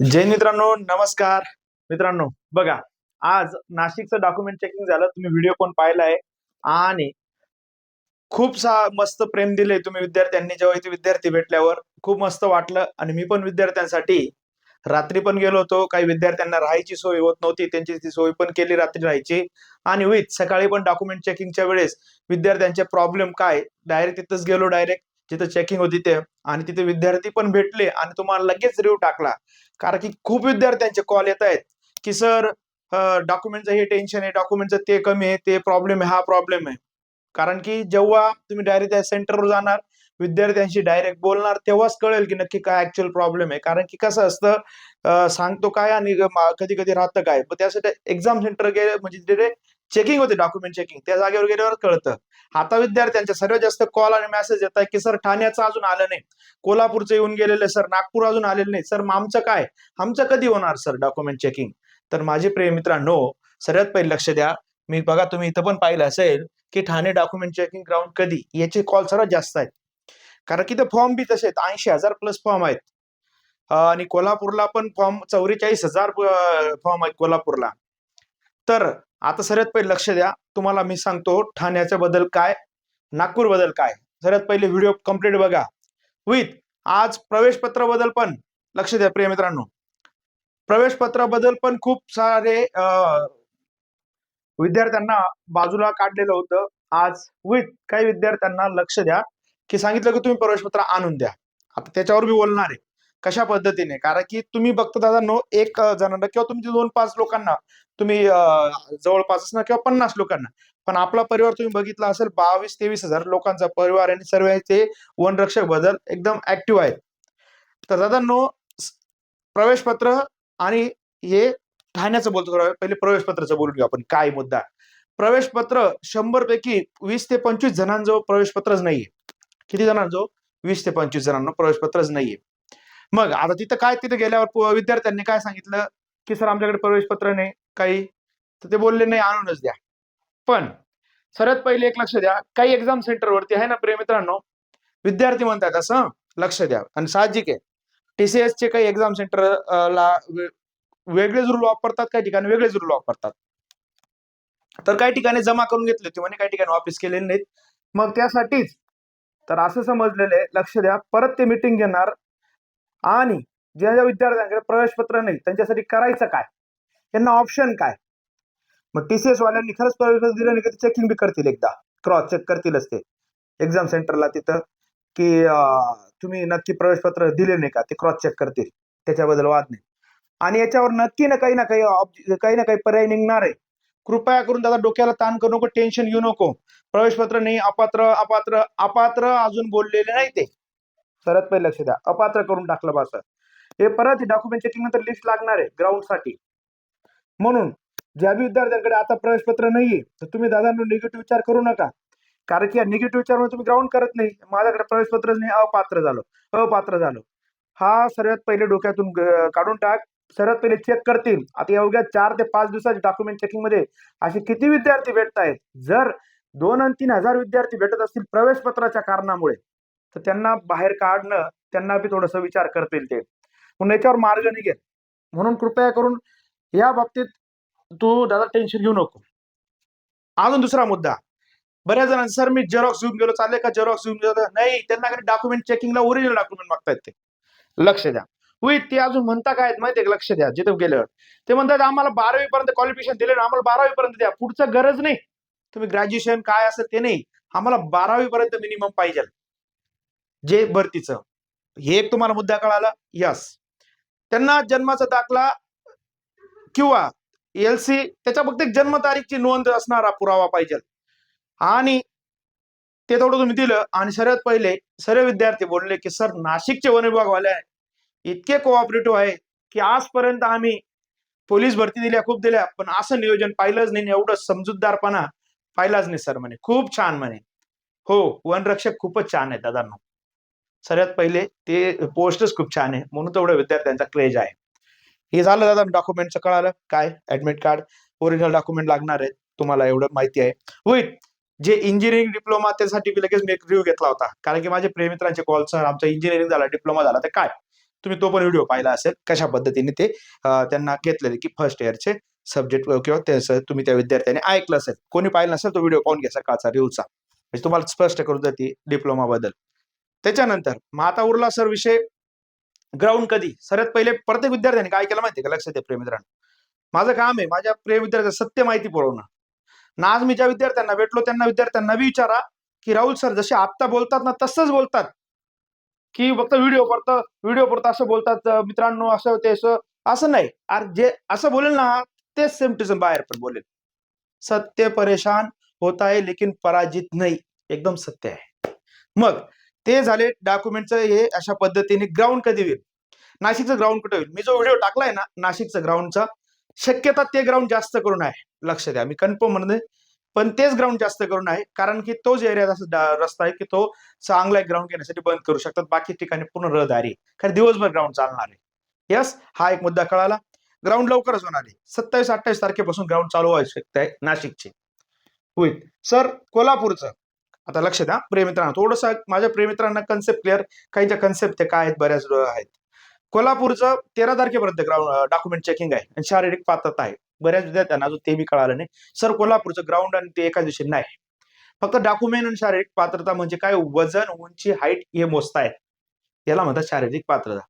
जय मित्रांनो नमस्कार. मित्रांनो बघा आज नाशिकचं डॉक्युमेंट चेकिंग झालं तुम्ही व्हिडिओ पण पाहिलाय आणि खूप सा मस्त प्रेम दिले तुम्ही विद्यार्थ्यांनी जेव्हा इथे विद्यार्थी भेटल्यावर. खूप मस्त वाटलं आणि मी पण विद्यार्थ्यांसाठी रात्री पण गेलो होतो. काही विद्यार्थ्यांना राहायची सोय होत नव्हती त्यांची ती सोय पण केली रात्री राहायची. आणि विथ सकाळी पण डॉक्युमेंट चेकिंगच्या वेळेस विद्यार्थ्यांचे प्रॉब्लेम काय? डायरेक्ट तिथंच गेलो डायरेक्ट जिथे चेकिंग होती ते. आणि तिथे विद्यार्थी पण भेटले आणि तुम्हाला लगेच रिव्ह टाकला. कारण की खूप विद्यार्थ्यांचे कॉल येत आहेत की सर डॉक्युमेंटचं हे टेन्शन आहे डॉक्युमेंटचं ते कमी आहे ते प्रॉब्लेम आहे हा प्रॉब्लेम आहे. कारण की जेव्हा तुम्ही डायरेक्ट त्या सेंटरवर जाणार विद्यार्थ्यांशी डायरेक्ट बोलणार तेव्हाच कळेल की नक्की काय ऍक्च्युअल प्रॉब्लेम आहे. कारण की कसं असतं सांगतो काय आणि कधी कधी राहतं काय. पण त्यासाठी एक्झाम सेंटर गेले म्हणजे तिथे चेकिंग होते डॉक्युमेंट चेकिंग त्या जागेवर गेल्यावर कळतं. आता विद्यार्थ्यांच्या सर्वात जास्त कॉल आणि मेसेज येत आहे की सर ठाण्याचं अजून आलं नाही. कोल्हापूरचं येऊन गेलेलं सर. नागपूर अजून आलेलं नाही. सर मग आमचं काय? आमचं कधी होणार सर डॉक्युमेंट चेकिंग तर माझे प्रिय मित्रांनो सर्वात पहिले लक्ष द्या. मी बघा तुम्ही इथं पण पाहिलं असेल की ठाणे डॉक्युमेंट चेकिंग ग्राउंड कधी? याचे कॉल सर्वात जास्त आहेत. कारण की ते फॉर्म बी तसे आहेत. ऐंशी हजार प्लस फॉर्म आहेत. आणि कोल्हापूरला पण फॉर्म चौवेचाळीस हजार फॉर्म आहेत कोल्हापूरला. तर आता सर्वात पहिले लक्ष द्या. तुम्हाला मी सांगतो ठाण्याच्या बद्दल काय नागपूरबद्दल काय. सर्वात पहिले व्हिडिओ कंप्लीट बघा. विथ आज प्रवेश पत्रबद्दल पण. लक्ष द्या प्रिय मित्रांनो प्रवेश पत्राबद्दल पण खूप सारे विद्यार्थ्यांना बाजूला काढलेलं होतं. आज विथ काही विद्यार्थ्यांना लक्ष द्या. की सांगितलं की तुम्ही प्रवेश पत्र आणून द्या. आता त्याच्यावर मी बोलणार आहे. कशा पद्धतीने? कारण की तुम्ही बघता दादा नो एक जणांना किंवा तुमचे दोन पाच लोकांना तुम्ही जवळपास असणार किंवा पन्नास लोकांना पण आपला परिवार तुम्ही बघितला असेल बावीस तेवीस हजार लोकांचा परिवार आणि सर्व ते वनरक्षक बदल एकदम ऍक्टिव्ह आहेत. तर दादा नो प्रवेश पत्र आणि हे ठाण्याचं बोलतो पहिले प्रवेश पत्राचं बोलून घेऊ आपण काय मुद्दा. प्रवेश पत्र शंभर पैकी वीस ते पंचवीस जणांजवळ प्रवेश पत्रच नाहीये. किती जणांजवळ? वीस ते पंचवीस जणांना प्रवेश पत्रच नाहीये. मग आता तिथं काय तिथे गेल्यावर विद्यार्थ्यांनी काय सांगितलं? की सर आमच्याकडे प्रवेश पत्र नाही काही. तर ते बोलले नाही आणूनच द्या. पण सर्वात पहिले एक लक्ष द्या काही एक्झाम सेंटरवरती आहे ना प्रेमित्रांनो विद्यार्थी म्हणतात असं लक्ष द्या. आणि साहजिक आहे. टीसीएस चे काही एक्झाम सेंटर ला वेगळेच रूल वापरतात काही ठिकाणी वेगळेच रूल वापरतात. तर काही ठिकाणी जमा करून घेतले होते म्हणे काही ठिकाणी वापस केलेले नाहीत. मग त्यासाठीच तर असं समजलेलं आहे लक्ष द्या. परत ते मिटिंग घेणार. आणि ज्या ज्या विद्यार्थ्यांकडे प्रवेश पत्र नाही त्यांच्यासाठी करायचं काय? त्यांना ऑप्शन काय? मग टीसीएस वाल्यांनी खरंच प्रवेश पत्र दिलं नाही चेकिंग बी करतील एकदा. क्रॉस चेक करतीलच ते. एक्झाम सेंटरला तिथं की तुम्ही नक्की प्रवेश पत्र दिले नाही का? ते क्रॉस चेक करतील. त्याच्याबद्दल वाद नाही. आणि याच्यावर नक्की ना काही ना काही काही ना काही पर्याय निघणार आहे. कृपया करून दादा डोक्याला ताण करू नको टेन्शन घेऊ नको. प्रवेश पत्र नाही अपात्र अपात्र अपात्र अजून बोललेले नाही ते. सर्वात पहिले लक्ष द्या. अपात्र करून टाकलं बस हे परत डॉक्युमेंट चेकिंग नंतर लिस्ट लागणार आहे ग्राउंडसाठी. म्हणून ज्या बी विद्यार्थ्यांकडे आता प्रवेश पत्र नाहीये तर तुम्ही दादांनो निगेटिव्ह विचार करू नका. कारण की या निगेटिव्ह विचारमुळे तुम्ही ग्राउंड करत नाही. माझ्याकडे प्रवेश पत्रच नाही. अपात्र झालो. अपात्र झालो. हा सर्वात पहिले डोक्यातून काढून टाक. सर्वात पहिले चेक करतील. आता एवढ्या चार ते पाच दिवसाच्या डॉक्युमेंट चेकिंगमध्ये असे किती विद्यार्थी भेटत आहेत जर दोन आणि तीन हजार विद्यार्थी भेटत असतील प्रवेश पत्राच्या कारणामुळे तर त्यांना बाहेर काढणं त्यांना बी थोडस विचार करतील ते. म्हणून याच्यावर मार्ग निघेल. म्हणून कृपया करून या बाबतीत तू दादा टेन्शन घेऊ नको. अजून दुसरा मुद्दा. बऱ्याच जणांना सर मी जेरॉक्स घेऊन गेलो. चालले का जेरॉक्स घेऊन गेलो? नाही त्यांना डॉक्युमेंट चेकिंगला ओरिजिनल डॉक्युमेंट मागतायत ते. लक्ष द्या. होईल ते अजून म्हणता काय माहिती माहितीये लक्ष द्या. जिथे गेल्यावर. ते म्हणतात आम्हाला बारावी पर्यंत क्वालिफिकेशन दिले आम्हाला बारावी पर्यंत द्या. पुढचं गरज नाही. तुम्ही ग्रॅज्युएशन काय असेल ते नाही. आम्हाला बारावी पर्यंत मिनिमम पाहिजे. जे भरतीचं. हे एक तुम्हाला मुद्दा कळाला? यस त्यांना जन्माचा दाखला किंवा एल सी त्याच्या फक्त एक जन्मतारीखची नोंद असणारा पुरावा पाहिजे. आणि ते तेवढं तुम्ही दिलं आणि सर्वात पहिले सर्व विद्यार्थी बोलले की सर नाशिकचे वन विभागवाले आहे इतके कोऑपरेटिव्ह आहे की आजपर्यंत आम्ही पोलीस भरती दिल्या खूप दिल्या पण असं नियोजन पाहिलंच नाही एवढं समजूतदारपणा पाहिलाच नाही सर म्हणे. खूप छान म्हणे. हो वनरक्षक खूपच छान आहे दादांना. सगळ्यात पहिले ते पोस्टच खूप छान आहे. म्हणून तेवढ्या विद्यार्थ्यांचा क्रेज आहे. हे झालं दादा डॉक्युमेंटचं कळालं काय? ऍडमिट कार्ड ओरिजिनल डॉक्युमेंट लागणार आहे तुम्हाला एवढं माहिती आहे. होईल जे इंजिनिअरिंग डिप्लोमा त्यासाठी मी लगेच मी एक रिव्ह्यू घेतला होता. कारण की माझे प्रेमित्रांचे कॉल सर आमचा इंजिनिअरिंग झाला डिप्लोमा झाला तर काय? तुम्ही तो पण व्हिडिओ पाहिला असेल. कशा पद्धतीने ते त्यांना घेतलेले की फर्स्ट इयरचे सब्जेक्ट किंवा त्याचं तुम्ही त्या विद्यार्थ्यांनी ऐकलं असेल. कोणी पाहिलं नसेल तो व्हिडिओ पाहून घ्या सकाळचा रिव्हचा म्हणजे तुम्हाला स्पष्ट करून जाते डिप्लोमाबद्दल त्याच्यानंतर मग आता उरला सर विषय ग्राउंड कधी? सर्वात पहिले प्रत्येक विद्यार्थ्यांनी काय केलं माहिती का? लक्षात द्या प्रिय मित्रांनो माझं काम आहे माझ्या प्रिय विद्यार्थ्यांना सत्य माहिती पुरवणं. ना आज मी ज्या विद्यार्थ्यांना भेटलो त्यांना विद्यार्थ्यांना बी विचारा की राहुल सर जसे आत्ता बोलतात ना तसंच बोलतात. की फक्त व्हिडिओ पुरतं व्हिडिओ परत असं बोलतात मित्रांनो असं ते असं असं नाही. अरे जे असं बोलेल ना तेच सेम टू सेम बाहेर पण बोलेल. सत्य परेशान होत आहे लेकिन पराजित नाही. एकदम सत्य आहे. मग ते झाले डॉक्युमेंटचं हे अशा पद्धतीने ग्राउंड कधी होईल? नाशिकचं ग्राउंड कुठे होईल? मी जो व्हिडिओ टाकलाय ना नाशिकचं ग्राउंडचा शक्यता ते ग्राउंड जास्त करून आहे. लक्ष द्या. मी कन्फर्म म्हणते पण तेच ग्राउंड जास्त करून आहे. कारण की तोच एरिया रस्ता आहे की तो चांगला ग्राउंड घेण्यासाठी बंद करू शकतात. बाकी ठिकाणी पूर्ण रहदारी कारण दिवसभर ग्राउंड चालणार आहे. यस हा एक मुद्दा कळाला. ग्राउंड लवकरच होणार आहे. सत्तावीस अठ्ठावीस तारखेपासून ग्राउंड चालू व्हायची शकत आहे नाशिकचे. होईल. सर कोल्हापूरचं. आता लक्ष द्या प्रेमित्रांना. थोडस माझ्या प्रेमित्रांना कन्सेप्ट क्लिअर काहींच्या कन्सेप्ट ते काय आहेत बऱ्याच आहेत. कोल्हापूरचं तेरा तारखेपर्यंत ग्राउंड डॉक्युमेंट चेकिंग आहे आणि शारीरिक पात्रता आहे. बऱ्याच विद्यार्थ्यांना अजून ते बी कळालं नाही. सर कोल्हापूरचं ग्राउंड आणि ते एका दिवशी नाही. फक्त डॉक्युमेंट आणि शारीरिक पात्रता म्हणजे काय? वजन उंची हाईट हे मोजतायत याला म्हणतात शारीरिक पात्रता.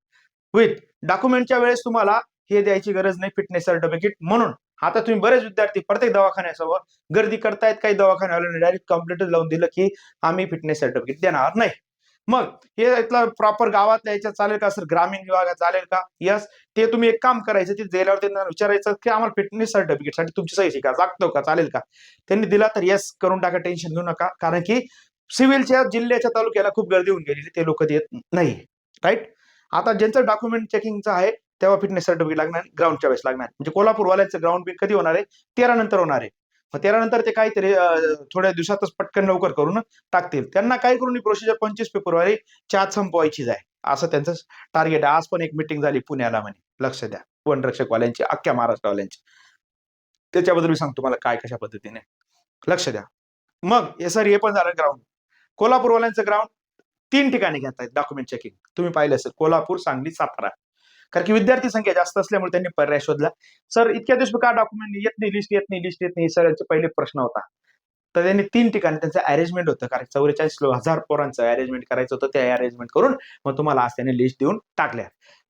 विथ डॉक्युमेंटच्या वेळेस तुम्हाला हे द्यायची गरज नाही फिटनेस सर्टिफिकेट म्हणून. आता तुम्ही बरेच विद्यार्थी प्रत्येक दवाखान्यासमोर गर्दी करतायत काही दवाखान्यावाल्याने डायरेक्ट कम्प्युटर लावून दिलं की आम्ही फिटनेस सर्टिफिकेट देणार नाही. मग हे इथलं प्रॉपर गावातल्या याच्यात चालेल का सर? ग्रामीण विभागात चालेल का? यस ते तुम्ही एक काम करायचं ते गेल्यावर त्यांना विचारायचं की आम्हाला फिटनेस सर्टिफिकेटसाठी तुमची सही शिका. लागतो का? चालेल का? त्यांनी दिला तर येस करून टाका टेन्शन घेऊ नका. कारण की सिव्हिलच्या जिल्ह्याच्या तालुक्याला खूप गर्दी होऊन गेलेली ते लोक देत नाही. राईट आता ज्यांचं डॉक्युमेंट चेकिंगचं आहे तेव्हा फिटनेस सर्टिफिकेट लागणार ग्राउंडच्या वेळेस लागणार. म्हणजे कोल्हापूरवाल्याचं ग्राउंड बिल कधी होणार आहे? तेरा नंतर होणार आहे. मग तेरा नंतर ते काहीतरी थोड्या दिवसातच पटकन लवकर करून टाकतील. त्यांना काय करून प्रोसिजर पंचवीस फेब्रुवारी चार संपवायचीच आहे. असं त्यांचं टार्गेट आहे. आज पण एक मिटिंग झाली पुण्याला म्हणे. लक्ष द्या. वनरक्षकवाल्यांची अख्ख्या महाराष्ट्रवाल्यांची. त्याच्याबद्दल मी सांगतो तुम्हाला काय कशा पद्धतीने. लक्ष द्या. मग हे सर हे पण झालं ग्राउंड कोल्हापूरवाल्यांचं ग्राउंड तीन ठिकाणी घेत आहेत डॉक्युमेंट चेकिंग तुम्ही पाहिलं असेल कोल्हापूर सांगली सातारा. कारण की विद्यार्थी संख्या जास्त असल्यामुळे त्यांनी पर्याय शोधला. सर इतक्या दिवस का डॉक्युमेंट येत नाही लिस्ट येत नाही लिस्ट येत नाही सर यांचे पहिले प्रश्न होता. तर त्यांनी तीन ठिकाणी त्यांचं अरेंजमेंट होतं. कारण चौवेचाळीस हजार पोरांचं अरेंजमेंट करायचं होतं ते अरेंजमेंट करून मग तुम्हाला आज त्यांनी लिस्ट देऊन टाकल्या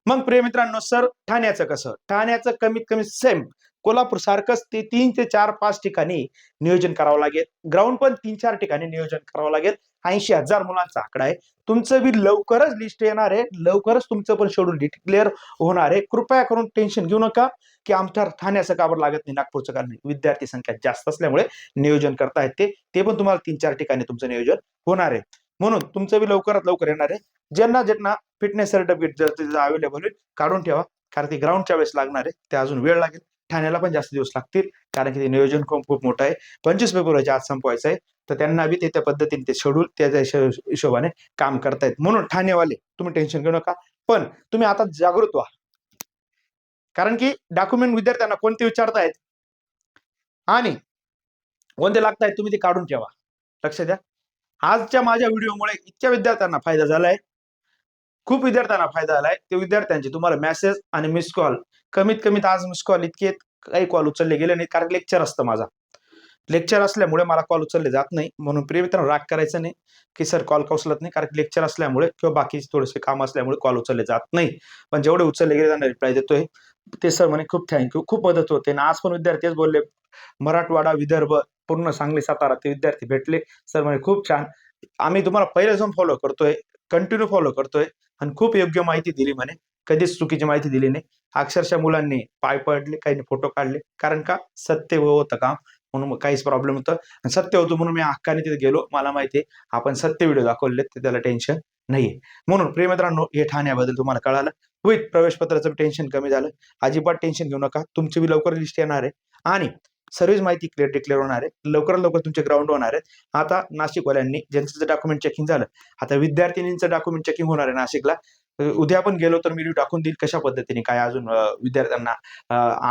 मग प्रिय मित्रांनो सर ठाण्याचं कसं? ठाण्याचं कमीत कमी सेम कोल्हापूर सारखंच ते तीन ते चार पाच ठिकाणी नियोजन करावं लागेल. ग्राउंड पण तीन चार ठिकाणी नियोजन करावं लागेल. ऐंशी हजार मुलांचा आकडा आहे. तुमचं बी लवकरच लिस्ट येणार आहे. लवकरच तुमचं पण शेड्यूल डिक्लेअर होणार आहे. कृपया करून टेन्शन घेऊ नका की आमच्या ठाण्याचं काबर लागत नाही नागपूरचं कारण विद्यार्थी संख्या जास्त असल्यामुळे नियोजन करता ते. ते पण तुम्हाला तीन चार ठिकाणी तुमचं नियोजन होणार आहे. म्हणून तुमचं बी लवकरात लवकर येणार आहे. ज्यांना ज्यांना फिटनेस सर्टिफिकेट जर अवेलेबल होईल काढून ठेवा. कारण ते ग्राउंडच्या वेळेस लागणार आहे. ते अजून वेळ लागेल. ठाण्याला पण जास्त दिवस लागतील. कारण की ते नियोजन खूप खूप मोठं आहे. पंचवीस फेब्रुवारीच्या आज संपवायचं आहे तर त्यांना बी ते त्या पद्धतीने ते शेड्यूल त्याच्या हिशोबाने काम करतायत. म्हणून ठाणेवाले तुम्ही टेन्शन घेऊ नका. पण तुम्ही आता जागृत व्हा. कारण की डॉक्युमेंट विद्यार्थ्यांना कोणते विचारतायत? आणि कोणते लागतायत तुम्ही ते काढून ठेवा. लक्ष द्या. आजच्या माझ्या व्हिडिओमुळे इतक्या विद्यार्थ्यांना फायदा झालाय. खूप विद्यार्थ्यांना फायदा झालाय. ते विद्यार्थ्यांचे तुम्हाला मेसेज आणि मिस कॉल कमीत कमीत आज मिस कॉल इतके काही कॉल उचलले गेले नाही कारण लेक्चर असतं माझा. लेक्चर असल्यामुळे मला कॉल उचलले जात नाही. म्हणून प्रिय मित्रांनो राग करायचं नाही की सर कॉल का उचलत नाही. कारण लेक्चर असल्यामुळे किंवा बाकी थोडेसे काम असल्यामुळे कॉल उचलले जात नाही. पण जेवढे उचलले गेले त्यांना रिप्लाय देतोय. ते सर म्हणे खूप थँक्यू खूप मदत होते. आणि आज पण विद्यार्थीच बोलले मराठवाडा विदर्भ पूर्ण सांगली सातारा. ते विद्यार्थी भेटले. सर म्हणे खूप छान. आम्ही तुम्हाला पहिल्यापासून फॉलो करतोय. कंटिन्यू फॉलो करतोय. आणि खूप योग्य माहिती दिली म्हणे. कधीच चुकीची माहिती दिली नाही. अक्षरशः मुलांनी पाय पडले काही फोटो काढले. कारण का? सत्य होतं काम म्हणून काहीच प्रॉब्लेम होतं आणि सत्य होतं म्हणून मी हक्काने तिथे गेलो. मला माहिती आहे आपण सत्य व्हिडिओ दाखवले तर त्याला टेन्शन नाहीये. म्हणून प्रेमित्रांनो हे ठाण्याबद्दल तुम्हाला कळालं. विथ प्रवेशपत्राचं टेन्शन कमी झालं. अजिबात टेन्शन घेऊ नका. तुमची बी लवकर लिस्ट येणार आहे. आणि सर्व्हिस माहिती क्लिअर डिक्लेअर होणार आहे. लवकरात लवकर तुमचे ग्राउंड होणार आहेत. आता नाशिकवाल्यांनी ज्यांचं डॉक्युमेंट चेकिंग झालं. आता विद्यार्थिनींचं डॉक्युमेंट चेकिंग होणार आहे नाशिकला. उद्या पण गेलो तर मी व्हिडिओ टाकून देईल कशा पद्धतीने काय अजून विद्यार्थ्यांना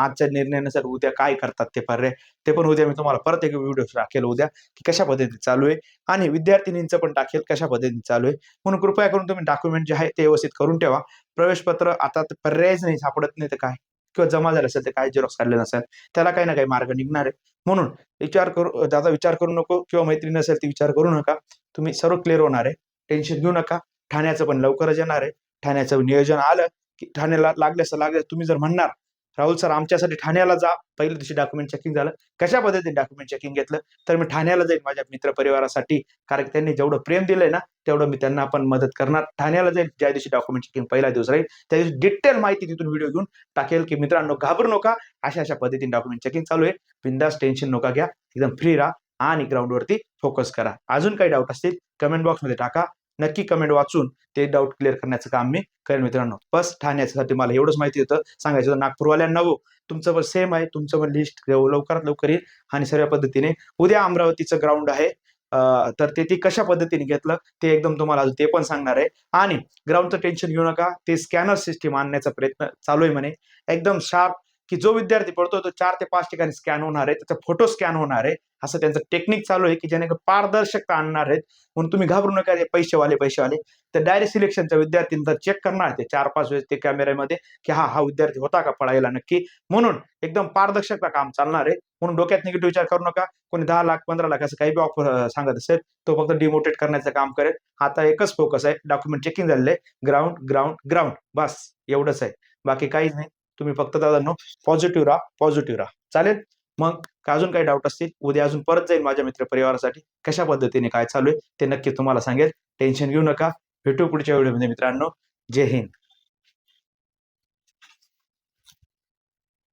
आजच्या निर्णयानुसार उद्या काय करतात ते पर्याय ते पण उद्या मी तुम्हाला परत एक व्हिडिओ टाकेल उद्या की कशा पद्धतीने चालू आहे आणि विद्यार्थिनींचं पण टाकेल कशा पद्धतीने चालू आहे. म्हणून कृपया करून तुम्ही डॉक्युमेंट जे आहे ते व्यवस्थित करून ठेवा. प्रवेशपत्र आता तर पर्यायच नाही सापडत नाही तर काय? किंवा जमा झालं असेल तर काय? झेरॉक्स काढले नसेल त्याला काही ना काही मार्ग निघणार आहे. म्हणून विचार करू दादा विचार करू नको किंवा मैत्रीण असेल ती विचार करू नका. तुम्ही सर्व क्लिअर होणार आहे. टेन्शन घेऊ नका. ठाण्याचं पण लवकरच येणार आहे. ठाण्याचं नियोजन आलं की ठाण्याला लागले असं लागले तुम्ही जर म्हणणार राहुल सर आमच्यासाठी ठाण्याला जा. पहिल्या दिवशी डॉक्युमेंट चेकिंग झालं. कशा पद्धतीने डॉक्युमेंट चेकिंग घेतलं? तर मी ठाण्याला जाईन माझ्या मित्र परिवारासाठी कारण की त्यांनी जेवढं प्रेम दिलंय ना तेवढं मी त्यांना पण मदत करणार. ठाण्याला जाईल ज्या दिवशी डॉक्युमेंट चेकिंग पहिला दिवस राहील त्या दिवशी डिटेल माहिती तिथून व्हिडिओ घेऊन टाकेल की मित्रांनो घाबरू नका. अशा अशा पद्धतीने डॉक्युमेंट चेकिंग चालू आहे. बिंदास टेन्शन नका घ्या. एकदम फ्री राहा. आणि ग्राउंडवरती फोकस करा. अजून काही डाऊट असतील कमेंट बॉक्समध्ये टाका. नक्की कमेंट वाचून ते डाऊट क्लिअर करण्याचं काम मी करेन मित्रांनो. बस ठाण्यासाठी मला एवढंच माहिती होतं. सांगायचं होतं नागपूरवाल्यांना हो तुमचं पण सेम आहे. तुमचं पण लिस्ट लवकरात लवकर येईल आणि सर्व पद्धतीने. उद्या अमरावतीचं ग्राउंड आहे. तर ते ती कशा पद्धतीने घेतलं ते एकदम तुम्हाला अजून ते पण सांगणार आहे. आणि ग्राउंडचं टेन्शन घेऊ नका. ते स्कॅनर सिस्टीम आणण्याचा प्रयत्न चालू आहे म्हणे. एकदम शार्प की जो विद्यार्थी पडतो तो चार ते पाच ठिकाणी स्कॅन होणार आहे त्याचा फोटो स्कॅन होणार आहे असं त्यांचं टेक्निक चालू आहे की जेणेकरून पारदर्शकता आणणार आहेत म्हणून तुम्ही घाबरू नका हे पैसेवाले पैसेवाले. तर डायरेक्ट सिलेक्शनच्या विद्यार्थ्यांचा चेक करणार ते चार पाच वेळेस ते कॅमेऱ्यामध्ये की हा हा विद्यार्थी होता का पळायला नक्की. म्हणून एकदम पारदर्शकता काम चालणार आहे. म्हणून डोक्यात निगेटिव्ह विचार करू नका. कोणी दहा लाख पंधरा लाख असं काही बी ऑफर सांगत असेल तो फक्त डिमोटेट करण्याचं काम करेल. आता एकच फोकस आहे डॉक्युमेंट चेकिंग झालेलं आहे. ग्राउंड ग्राउंड ग्राउंड बस एवढंच आहे. बाकी काहीच नाही. तुम्ही फक्त दादांनो पॉझिटिव्ह राहा पॉझिटिव्ह राहा. चालेल? मग अजून काही डाऊट असतील? उद्या अजून परत जाईल माझ्या मित्र परिवारासाठी. कशा पद्धतीने काय चालू आहे ते नक्की तुम्हाला सांगेल. टेन्शन घेऊ नका. भेटू पुढच्या व्हिडिओमध्ये मित्रांनो. जय हिंद.